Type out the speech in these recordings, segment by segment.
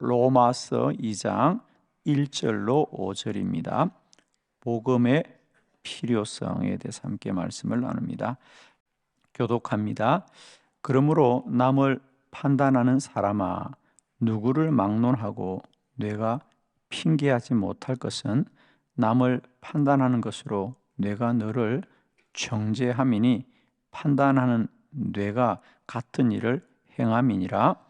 로마서 2장 1절로 5절입니다. 복음의 필요성에 대해서 함께 말씀을 나눕니다. 교독합니다. 그러므로 남을 판단하는 사람아 누구를 막론하고 뇌가 핑계하지 못할 것은 남을 판단하는 것으로 뇌가 너를 정죄함이니 판단하는 뇌가 같은 일을 행함이니라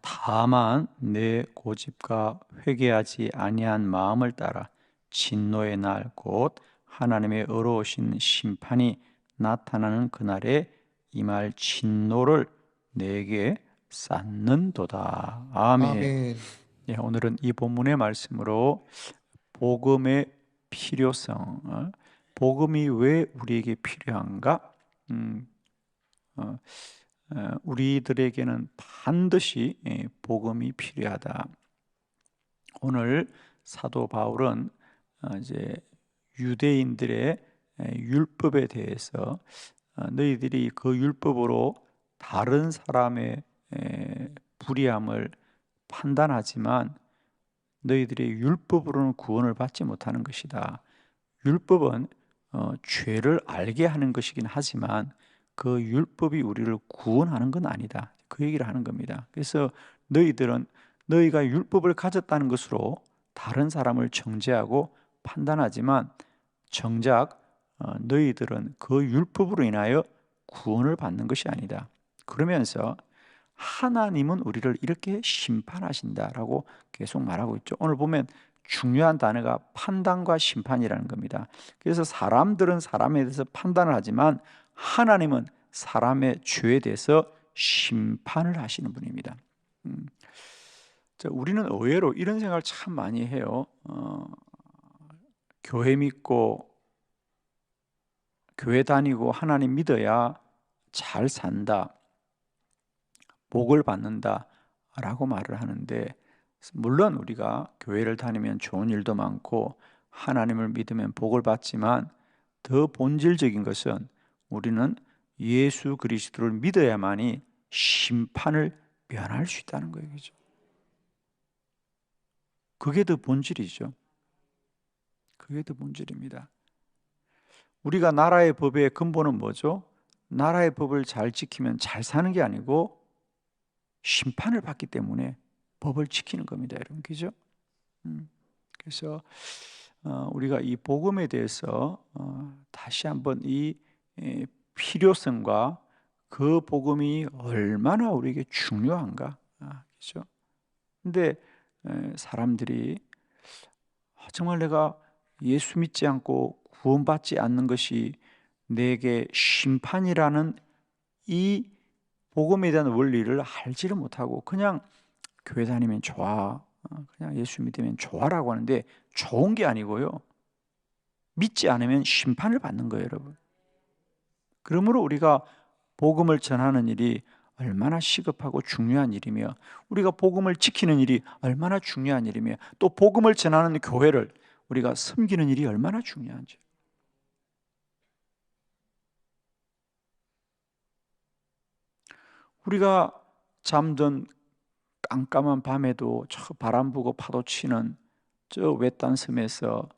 다만 내 고집과 회개하지 아니한 마음을 따라 진노의 날 곧 하나님의 의로우신 심판이 나타나는 그날에 임할 진노를 내게 쌓는도다. 아멘. 아멘. 예, 오늘은 이 본문의 말씀으로 복음의 필요성, 어, 복음이 왜 우리에게 필요한가? 음, 어, 어, 우리들에게는 반드시 예, 복음이 필요하다. 오늘 사도 바울은 어, 이제 유대인들의 에, 율법에 대해서 어, 너희들이 그 율법으로 다른 사람의 에, 불의함을 판단하지만 너희들의 율법으로는 구원을 받지 못하는 것이다. 율법은 어, 죄를 알게 하는 것이긴 하지만 그 율법이 우리를 구원하는 건 아니다. 그 얘기를 하는 겁니다. 그래서 너희들은 너희가 율법을 가졌다는 것으로 다른 사람을 정죄하고 판단하지만 정작 어, 너희들은 그 율법으로 인하여 구원을 받는 것이 아니다. 그러면서 하나님은 우리를 이렇게 심판하신다라고 계속 말하고 있죠. 오늘 보면 중요한 단어가 판단과 심판이라는 겁니다. 그래서 사람들은 사람에 대해서 판단을 하지만 하나님은 사람의 죄에 대해서 심판을 하시는 분입니다. 음. 자, 우리는 의외로 이런 생각을 참 많이 해요. 어, 교회 믿고 교회 다니고 하나님 믿어야 잘 산다. 복을 받는다라고 말을 하는데 물론 우리가 교회를 다니면 좋은 일도 많고 하나님을 믿으면 복을 받지만 더 본질적인 것은 우리는 예수 그리스도를 믿어야만이 심판을 면할 수 있다는 거예요. 그죠? 그게 더 본질이죠. 그게 더 본질입니다. 우리가 나라의 법의 근본은 뭐죠? 나라의 법을 잘 지키면 잘 사는 게 아니고 심판을 받기 때문에 법을 지키는 겁니다, 여러분. 그죠? 음, 그래서 어, 우리가 이 복음에 대해서 어, 다시 한번 이 에, 필요성과 그 복음이 얼마나 우리에게 중요한가, 아, 그죠? 근데 에, 사람들이 아, 정말 내가 예수 믿지 않고 구원받지 않는 것이 내게 심판이라는 이 복음에 대한 원리를 알지를 못하고 그냥 교회 다니면 좋아. 어, 그냥 예수 믿으면 좋아라고 하는데 좋은 게 아니고요. 믿지 않으면 심판을 받는 거예요, 여러분. 그러므로 우리가 복음을 전하는 일이 얼마나 시급하고 중요한 일이며 우리가 복음을 지키는 일이 얼마나 중요한 일이며 또 복음을 전하는 교회를 우리가 섬기는 일이 얼마나 중요한지. 우리가 잠든 깜깜한 밤에도 저 바람 부고 파도 치는 저 외딴 섬에서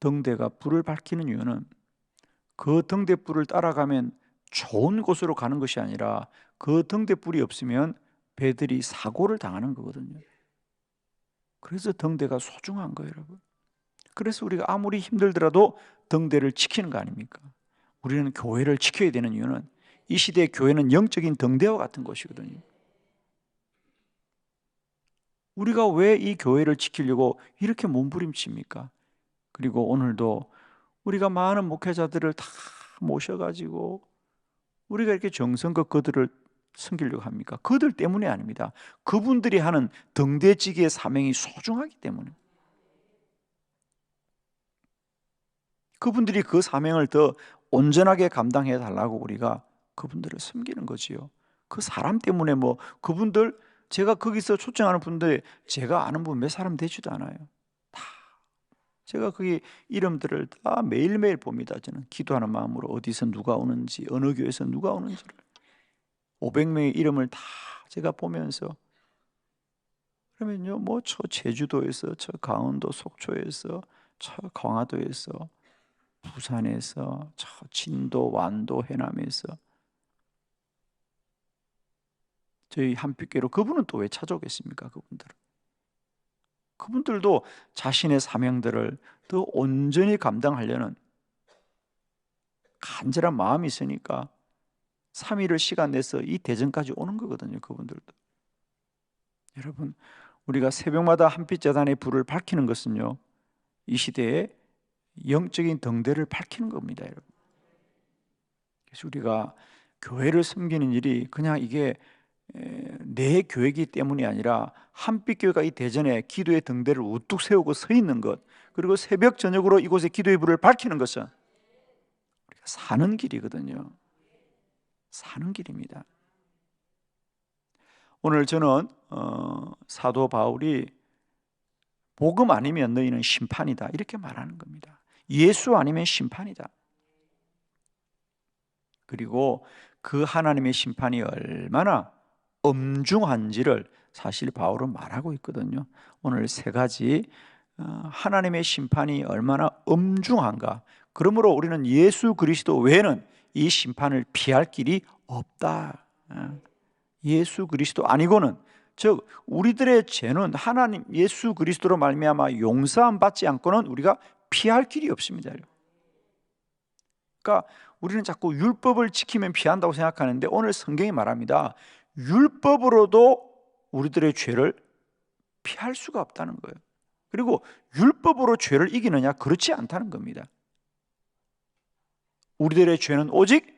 등대가 불을 밝히는 이유는 그 등대불을 따라가면 좋은 곳으로 가는 것이 아니라 그 등대불이 없으면 배들이 사고를 당하는 거거든요. 그래서 등대가 소중한 거예요, 여러분. 그래서 우리가 아무리 힘들더라도 등대를 지키는 거 아닙니까? 우리는 교회를 지켜야 되는 이유는 이 시대의 교회는 영적인 등대와 같은 것이거든요. 우리가 왜 이 교회를 지키려고 이렇게 몸부림칩니까? 그리고 오늘도 우리가 많은 목회자들을 다 모셔가지고 우리가 이렇게 정성껏 그들을 섬기려고 합니까? 그들 때문이 아닙니다. 그분들이 하는 등대지기의 사명이 소중하기 때문에. 그분들이 그 사명을 더 온전하게 감당해 달라고 우리가 그분들을 섬기는 거지요. 그 사람 때문에 뭐 그분들 제가 거기서 초청하는 분들 제가 아는 분 몇 사람 되지도 않아요. 다 제가 거기 이름들을 다 매일매일 봅니다. 저는 기도하는 마음으로 어디서 누가 오는지 어느 교회에서 누가 오는지를 500명의 이름을 다 제가 보면서 그러면요 뭐 저 제주도에서 저 강원도 속초에서 저 강화도에서 부산에서 저 진도 완도 해남에서 저희 한빛교로 그분은 또 왜 찾아오겠습니까? 그분들은 그분들도 자신의 사명들을 더 온전히 감당하려는 간절한 마음이 있으니까 3일을 시간 내서 이 대전까지 오는 거거든요. 그분들도 여러분 우리가 새벽마다 한빛 재단의 불을 밝히는 것은요 이 시대에 영적인 등대를 밝히는 겁니다, 여러분. 그래서 우리가 교회를 섬기는 일이 그냥 이게 에, 내 교회이기 때문이 아니라 한빛교회가 이 대전에 기도의 등대를 우뚝 세우고 서 있는 것 그리고 새벽 저녁으로 이곳에 기도의 불을 밝히는 것은 우리가 사는 길이거든요. 사는 길입니다. 오늘 저는 어, 사도 바울이 복음 아니면 너희는 심판이다 이렇게 말하는 겁니다. 예수 아니면 심판이다. 그리고 그 하나님의 심판이 얼마나 엄중한지를 사실 바울은 말하고 있거든요. 오늘 세 가지 어, 하나님의 심판이 얼마나 엄중한가. 그러므로 우리는 예수 그리스도 외에는 이 심판을 피할 길이 없다. 어, 예수 그리스도 아니고는 즉 우리들의 죄는 하나님 예수 그리스도로 말미암아 용서함 받지 않고는 우리가 피할 길이 없습니다. 그러니까 우리는 자꾸 율법을 지키면 피한다고 생각하는데 오늘 성경이 말합니다. 율법으로도 우리들의 죄를 피할 수가 없다는 거예요. 그리고 율법으로 죄를 이기느냐 그렇지 않다는 겁니다. 우리들의 죄는 오직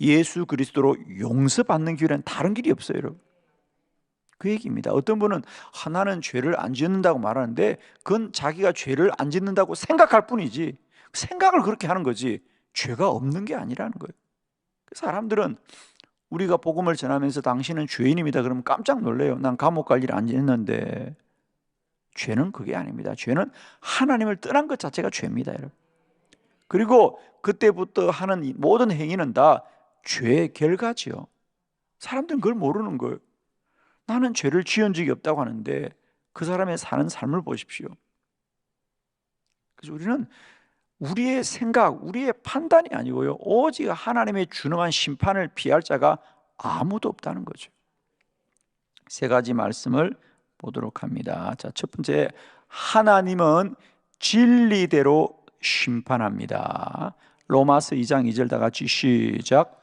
예수 그리스도로 용서받는 길은 다른 길이 없어요, 여러분. 그 얘기입니다. 어떤 분은 하나는 죄를 안 짓는다고 말하는데 그건 자기가 죄를 안 짓는다고 생각할 뿐이지 생각을 그렇게 하는 거지 죄가 없는 게 아니라는 거예요. 사람들은 우리가 복음을 전하면서 당신은 죄인입니다. 그러면 깜짝 놀래요. 난 감옥 갈 일 안 했는데 죄는 그게 아닙니다. 죄는 하나님을 떠난 것 자체가 죄입니다, 여러분. 그리고 그때부터 하는 모든 행위는 다 죄의 결과지요. 사람들은 그걸 모르는 거예요. 나는 죄를 지은 적이 없다고 하는데 그 사람의 사는 삶을 보십시오. 그래서 우리는 우리의 생각, 우리의 판단이 아니고요. 오직 하나님의 준엄한 심판을 피할 자가 아무도 없다는 거죠. 세 가지 말씀을 보도록 합니다. 자, 첫 번째, 하나님은 진리대로 심판합니다. 로마서 2장 2절 다 같이 시작.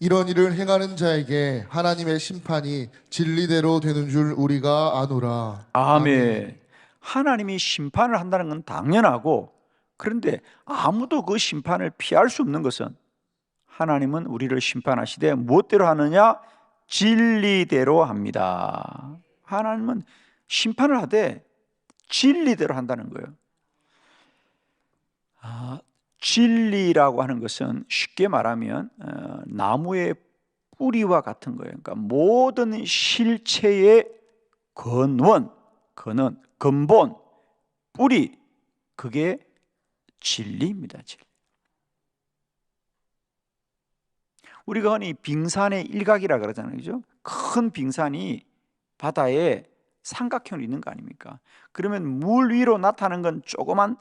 이런 일을 행하는 자에게 하나님의 심판이 진리대로 되는 줄 우리가 아노라. 아멘. 하나님이 심판을 한다는 건 당연하고 그런데 아무도 그 심판을 피할 수 없는 것은 하나님은 우리를 심판하시되 무엇대로 하느냐? 진리대로 합니다. 하나님은 심판을 하되 진리대로 한다는 거예요. 아, 진리라고 하는 것은 쉽게 말하면 어, 나무의 뿌리와 같은 거예요. 그러니까 모든 실체의 근원, 근원, 근본, 뿌리, 그게 진리입니다. 진리. 우리가 흔히 빙산의 일각이라 그러잖아요. 그죠? 큰 빙산이 바다에 삼각형으로 있는 거 아닙니까? 그러면 물 위로 나타나는 건 조그만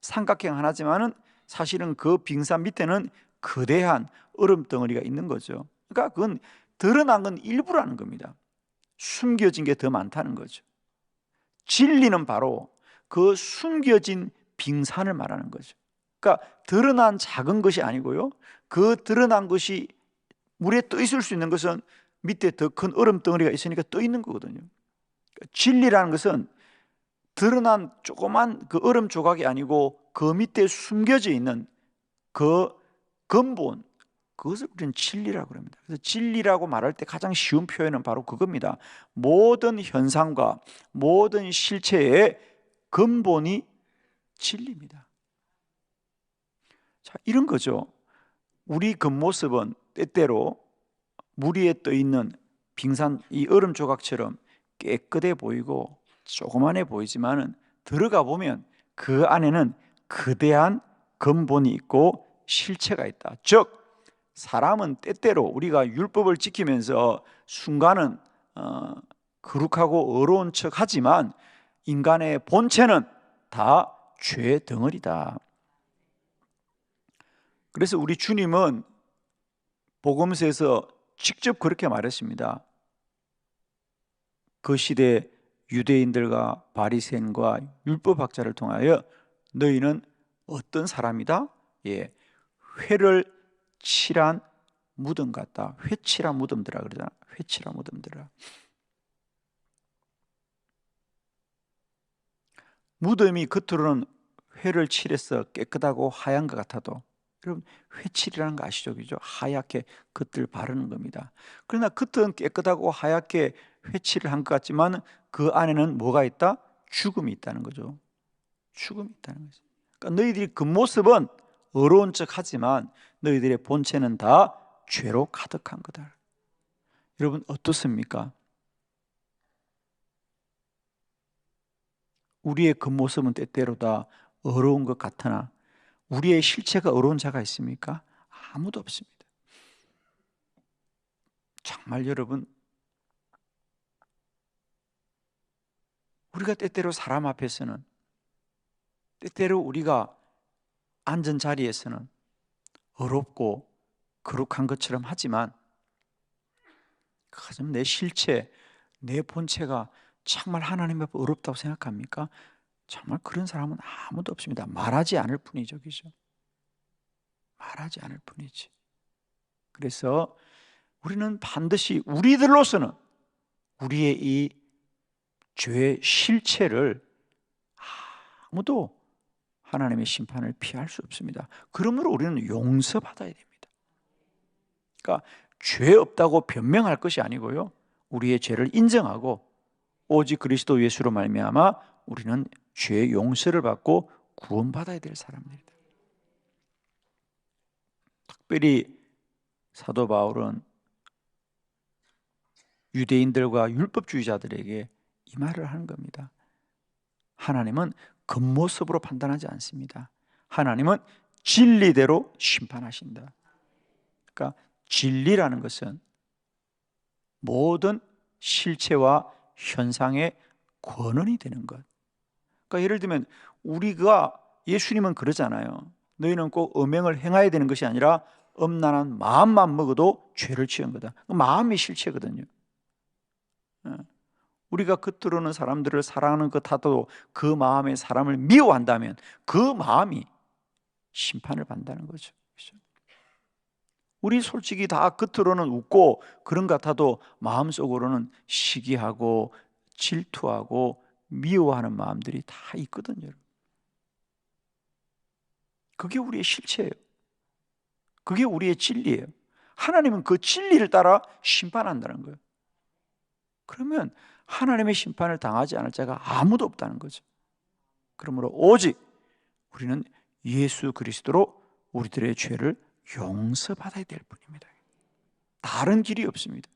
삼각형 하나지만은 사실은 그 빙산 밑에는 거대한 얼음 덩어리가 있는 거죠. 그러니까 그건 드러난 건 일부라는 겁니다. 숨겨진 게 더 많다는 거죠. 진리는 바로 그 숨겨진 빙산을 말하는 거죠. 그러니까 드러난 작은 것이 아니고요. 그 드러난 것이 물에 떠 있을 수 있는 것은 밑에 더 큰 얼음 덩어리가 있으니까 떠 있는 거거든요. 그러니까 진리라는 것은 드러난 조그만 그 얼음 조각이 아니고 그 밑에 숨겨져 있는 그 근본 그것을 우리는 진리라고 합니다. 그래서 진리라고 말할 때 가장 쉬운 표현은 바로 그겁니다. 모든 현상과 모든 실체의 근본이 진리입니다. 자, 이런 거죠. 우리 겉모습은 때때로 물 위에 떠 있는 빙산 이 얼음 조각처럼 깨끗해 보이고 조그만해 보이지만은 들어가 보면 그 안에는 거대한 근본이 있고 실체가 있다. 즉 사람은 때때로 우리가 율법을 지키면서 순간은 어, 거룩하고 어려운 척하지만 인간의 본체는 다 죄 덩어리다. 그래서 우리 주님은 복음서에서 직접 그렇게 말했습니다. 그 시대 유대인들과 바리새인과 율법학자를 통하여 너희는 어떤 사람이다? 예, 회를 칠한 무덤 같다. 회칠한 무덤들아 그러잖아. 회칠한 무덤들아. 무덤이 겉으로는 회를 칠해서 깨끗하고 하얀 것 같아도 여러분 회칠이라는 거 아시죠? 그죠? 하얗게 겉을 바르는 겁니다. 그러나 겉은 깨끗하고 하얗게 회칠을 한 것 같지만 그 안에는 뭐가 있다? 죽음이 있다는 거죠. 죽음이 있다는 거죠. 그러니까 너희들이 그 모습은 어려운 척 하지만 너희들의 본체는 다 죄로 가득한 거다. 여러분 어떻습니까? 우리의 겉모습은 때때로 다 어려운 것 같으나 우리의 실체가 어려운 자가 있습니까? 아무도 없습니다. 정말 여러분 우리가 때때로 사람 앞에서는 때때로 우리가 앉은 자리에서는 어렵고 거룩한 것처럼 하지만 가장 내 실체, 내 본체가 정말 하나님 앞에 어렵다고 생각합니까? 정말 그런 사람은 아무도 없습니다. 말하지 않을 뿐이죠, 그죠? 말하지 않을 뿐이지. 그래서 우리는 반드시 우리들로서는 우리의 이 죄의 실체를 아무도 하나님의 심판을 피할 수 없습니다. 그러므로 우리는 용서받아야 됩니다. 그러니까 죄 없다고 변명할 것이 아니고요. 우리의 죄를 인정하고 오직 그리스도 예수로 말미암아 우리는 죄의 용서를 받고 구원받아야 될 사람들이다. 특별히 사도 바울은 유대인들과 율법주의자들에게 이 말을 하는 겁니다. 하나님은 겉모습으로 판단하지 않습니다. 하나님은 진리대로 심판하신다. 그러니까 진리라는 것은 모든 실체와 현상의 권원이 되는 것. 그러니까 예를 들면 우리가 예수님은 그러잖아요. 너희는 꼭 음행을 행해야 되는 것이 아니라 엄란한 마음만 먹어도 죄를 지은 거다. 그 마음이 실체거든요. 어. 우리가 겉으로는 사람들을 사랑하는 것 하도 그 마음에 사람을 미워한다면 그 마음이 심판을 받는다는 거죠. 우리 솔직히 다 겉으로는 웃고 그런 것 같아도 마음속으로는 시기하고 질투하고 미워하는 마음들이 다 있거든요. 그게 우리의 실체예요. 그게 우리의 진리예요. 하나님은 그 진리를 따라 심판한다는 거예요. 그러면 하나님의 심판을 당하지 않을 자가 아무도 없다는 거죠. 그러므로 오직 우리는 예수 그리스도로 우리들의 죄를 용서받아야 될 뿐입니다. 다른 길이 없습니다.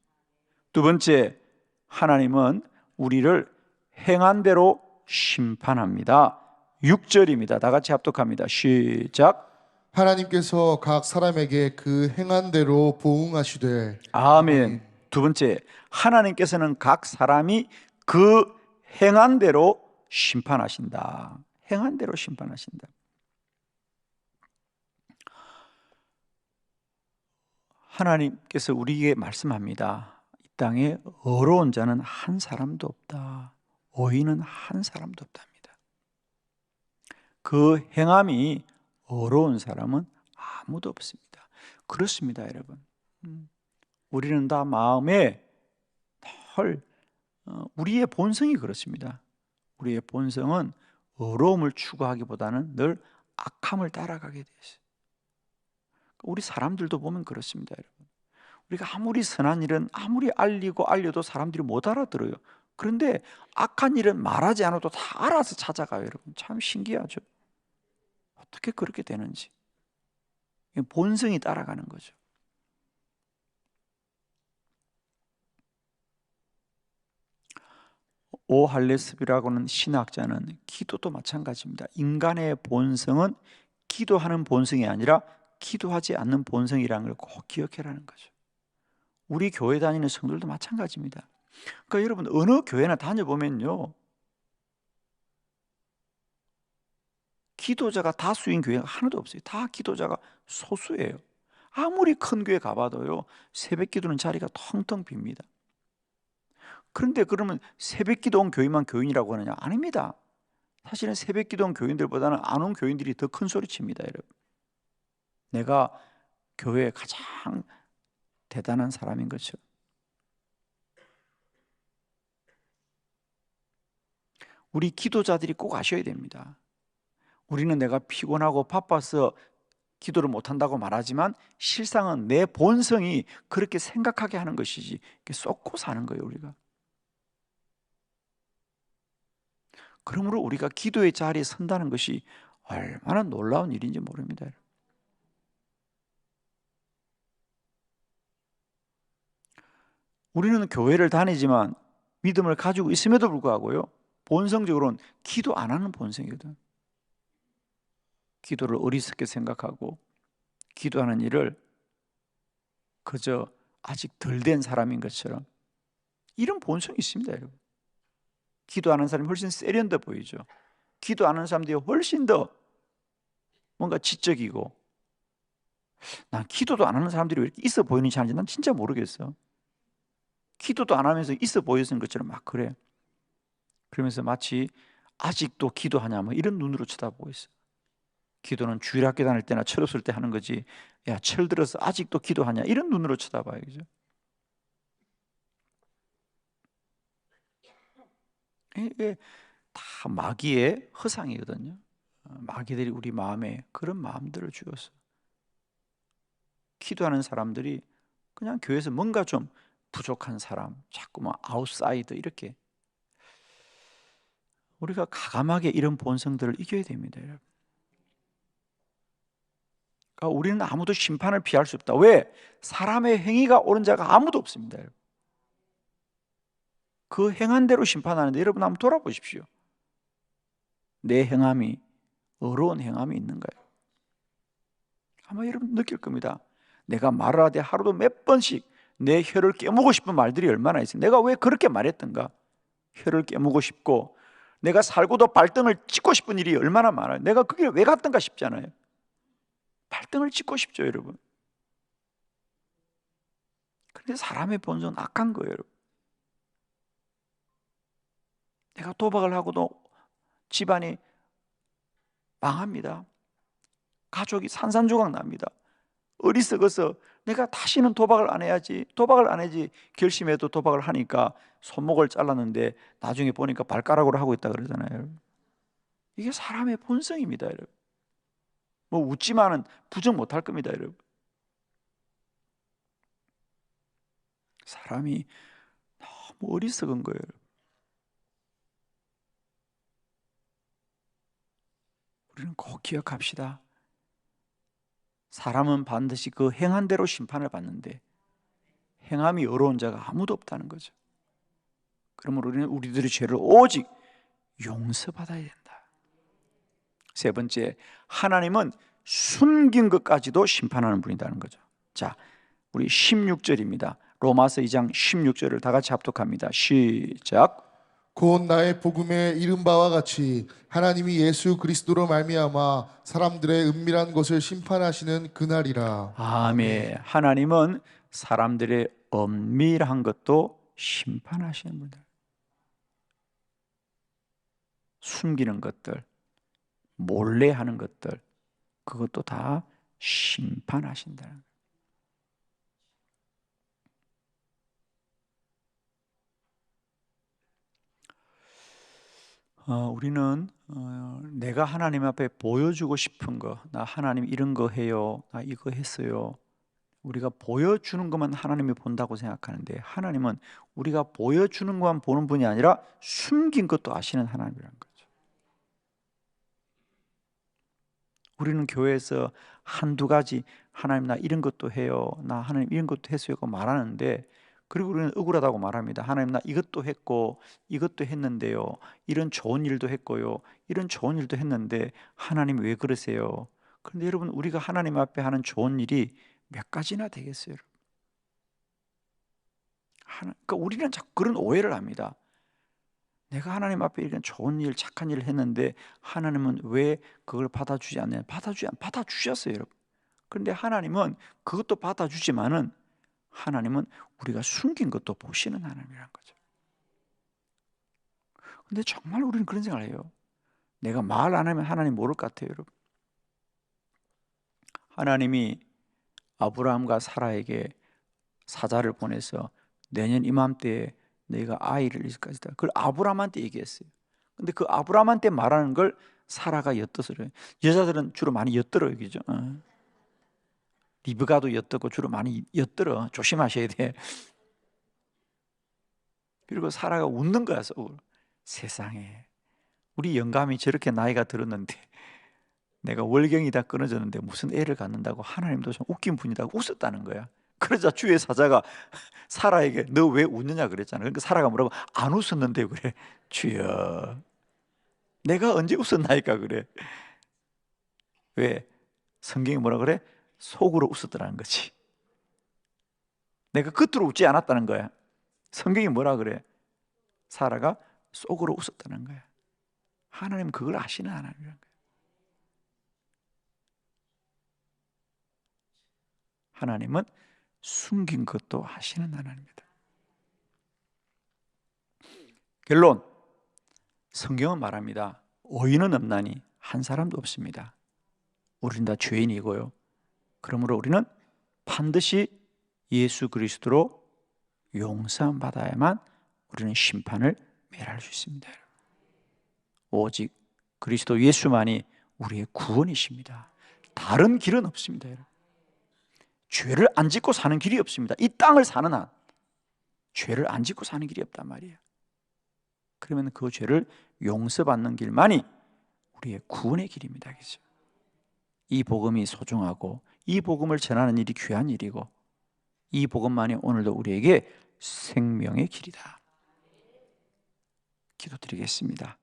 두 번째, 하나님은 우리를 행한 대로 심판합니다. 6절입니다. 다 같이 합독합니다. 시작. 하나님께서 각 사람에게 그 행한 대로 보응하시되 아멘. 두 번째, 하나님께서는 각 사람이 그 행한 대로 심판하신다. 행한 대로 심판하신다. 하나님께서 우리에게 말씀합니다. 이 땅에 어려운 자는 한 사람도 없다. 어인은 한 사람도 없답니다. 그 행함이 어려운 사람은 아무도 없습니다. 그렇습니다, 여러분. 음. 우리는 다 마음에 헐 어, 우리의 본성이 그렇습니다. 우리의 본성은 어려움을 추구하기보다는 늘 악함을 따라가게 돼 있어요. 우리 사람들도 보면 그렇습니다, 여러분. 우리가 아무리 선한 일은 아무리 알리고 알려도 사람들이 못 알아들어요. 그런데 악한 일은 말하지 않아도 다 알아서 찾아가요, 여러분. 참 신기하죠. 어떻게 그렇게 되는지. 본성이 따라가는 거죠. 오할레스비라고는 신학자는 기도도 마찬가지입니다. 인간의 본성은 기도하는 본성이 아니라 기도하지 않는 본성이라는 걸 꼭 기억해라는 거죠. 우리 교회 다니는 성도들도 마찬가지입니다. 그러니까 여러분 어느 교회나 다녀보면요. 기도자가 다수인 교회가 하나도 없어요. 다 기도자가 소수예요. 아무리 큰 교회 가봐도요. 새벽 기도는 자리가 텅텅 빕니다. 그런데 그러면 새벽 기도 온 교인만 교인이라고 하느냐? 아닙니다. 사실은 새벽 기도 온 교인들보다는 안 온 교인들이 더 큰 소리 칩니다, 여러분. 내가 교회에 가장 대단한 사람인 거죠. 우리 기도자들이 꼭 아셔야 됩니다. 우리는 내가 피곤하고 바빠서 기도를 못한다고 말하지만 실상은 내 본성이 그렇게 생각하게 하는 것이지 쏟고 사는 거예요 우리가 그러므로 우리가 기도의 자리에 선다는 것이 얼마나 놀라운 일인지 모릅니다 우리는 교회를 다니지만 믿음을 가지고 있음에도 불구하고요 본성적으로는 기도 안 하는 본성이거든 기도를 어리석게 생각하고 기도하는 일을 그저 아직 덜 된 사람인 것처럼 이런 본성이 있습니다, 여러분. 기도하는 사람이 훨씬 세련돼 보이죠. 기도하는 사람들이 훨씬 더 뭔가 지적이고 난 기도도 안 하는 사람들이 왜 이렇게 있어 보이는지 하는지 난 진짜 모르겠어. 기도도 안 하면서 있어 보이는 것처럼 막 그래. 그러면서 마치 아직도 기도하냐 뭐 이런 눈으로 쳐다보고 있어. 기도는 주일학교 다닐 때나 철 없을 때 하는 거지. 야, 철 들어서 아직도 기도하냐? 이런 눈으로 쳐다봐요. 그죠? 이게 다 마귀의 허상이거든요. 어, 마귀들이 우리 마음에 그런 마음들을 주었어. 기도하는 사람들이 그냥 교회에서 뭔가 좀 부족한 사람, 자꾸만 아웃사이드 이렇게 우리가 가감하게 이런 본성들을 이겨야 됩니다, 여러분. 그러니까 우리는 아무도 심판을 피할 수 없다. 왜? 사람의 행위가 옳은 자가 아무도 없습니다. 그 행한 대로 심판하는데 여러분 한번 돌아보십시오. 내 행함이 어려운 행함이 있는가요? 아마 여러분 느낄 겁니다. 내가 말을 하되 하루도 몇 번씩 내 혀를 깨무고 싶은 말들이 얼마나 있어요. 내가 왜 그렇게 말했던가? 혀를 깨무고 싶고 내가 살고도 발등을 찍고 싶은 일이 얼마나 많아요. 내가 그 길을 왜 갔던가 싶잖아요. 발등을 찍고 싶죠, 여러분. 그런데 사람의 본성은 악한 거예요, 여러분. 내가 도박을 하고도 집안이 망합니다. 가족이 산산조각 납니다. 어리석어서 내가 다시는 도박을 안 해야지, 도박을 안 해야지 결심해도 도박을 하니까 손목을 잘랐는데 나중에 보니까 발가락으로 하고 있다 그러잖아요. 이게 사람의 본성입니다, 여러분. 뭐 웃지만은 부정 못할 겁니다, 여러분. 사람이 너무 어리석은 거예요. 우리는 꼭 기억합시다. 사람은 반드시 그 행한 대로 심판을 받는데 행함이 어려운 자가 아무도 없다는 거죠. 그러므로 우리는 우리들의 죄를 오직 용서받아야 된다. 세 번째, 하나님은 숨긴 것까지도 심판하는 분이라는 거죠. 자, 우리 16절입니다. 로마서 2장 16절을 다 같이 합독합니다. 시작. 곧 나의 복음에 이른 바와 같이 하나님이 예수 그리스도로 말미암아 사람들의 은밀한 것을 심판하시는 그날이라. 아멘. 하나님은 사람들의 엄밀한 것도 심판하시는 분들. 숨기는 것들, 몰래 하는 것들 그것도 다 심판하신다는 거예요. 어, 우리는 어, 내가 하나님 앞에 보여주고 싶은 거, 나 하나님 이런 거 해요, 나 이거 했어요. 우리가 보여주는 것만 하나님이 본다고 생각하는데 하나님은 우리가 보여주는 것만 보는 분이 아니라 숨긴 것도 아시는 하나님이라는 거예요. 우리는 교회에서 한두 가지 하나님 나 이런 것도 해요. 나 하나님 이런 것도 했어요 고 말하는데 그리고 우리는 억울하다고 말합니다. 하나님 나 이것도 했고 이것도 했는데요. 이런 좋은 일도 했고요. 이런 좋은 일도 했는데 하나님 왜 그러세요? 그런데 여러분 우리가 하나님 앞에 하는 좋은 일이 몇 가지나 되겠어요? 하나, 그러니까 우리는 자꾸 그런 오해를 합니다. 내가 하나님 앞에 이런 좋은 일, 착한 일을 했는데 하나님은 왜 그걸 받아주지 않냐? 받아주지 않, 받아주셨어요, 여러분. 그런데 하나님은 그것도 받아주지만은 하나님은 우리가 숨긴 것도 보시는 하나님이란 거죠. 근데 정말 우리는 그런 생각을 해요. 내가 말 안 하면 하나님 모를 것 같아요, 여러분. 하나님이 아브라함과 사라에게 사자를 보내서 내년 이맘때에 너희가 아이를 잃을 것이다. 그걸 아브라함한테 얘기했어요. 근데 그 아브라함한테 말하는 걸 사라가 엿들어요. 여자들은 주로 많이 엿들어요, 그죠? 어. 리브가도 엿듣고 주로 많이 엿들어. 조심하셔야 돼. 그리고 사라가 웃는 거야, 속으로. 세상에. 우리 영감이 저렇게 나이가 들었는데 내가 월경이 다 끊어졌는데 무슨 애를 갖는다고 하나님도 좀 웃긴 분이라고 웃었다는 거야. 그러자 주의 사자가 사라에게 너 왜 웃느냐 그랬잖아. 그러니까 사라가 뭐라고 안 웃었는데 그래. 주여. 내가 언제 웃었나이까 그래. 왜? 성경이 뭐라 그래? 속으로 웃었더라는 거지. 내가 겉으로 웃지 않았다는 거야. 성경이 뭐라 그래? 사라가 속으로 웃었다는 거야. 하나님 그걸 아시는 하나님이란 거야. 하나님은 숨긴 것도 하시는 하나님입니다. 결론 성경은 말합니다. 오인은 없나니 한 사람도 없습니다. 우리는 다 죄인이고요. 그러므로 우리는 반드시 예수 그리스도로 용서함 받아야만 우리는 심판을 면할 수 있습니다. 오직 그리스도 예수만이 우리의 구원이십니다. 다른 길은 없습니다. 죄를 안 짓고 사는 길이 없습니다. 이 땅을 사는 한 죄를 안 짓고 사는 길이 없단 말이에요. 그러면 그 죄를 용서받는 길만이 우리의 구원의 길입니다. 그죠? 이 복음이 소중하고 이 복음을 전하는 일이 귀한 일이고 이 복음만이 오늘도 우리에게 생명의 길이다. 기도드리겠습니다.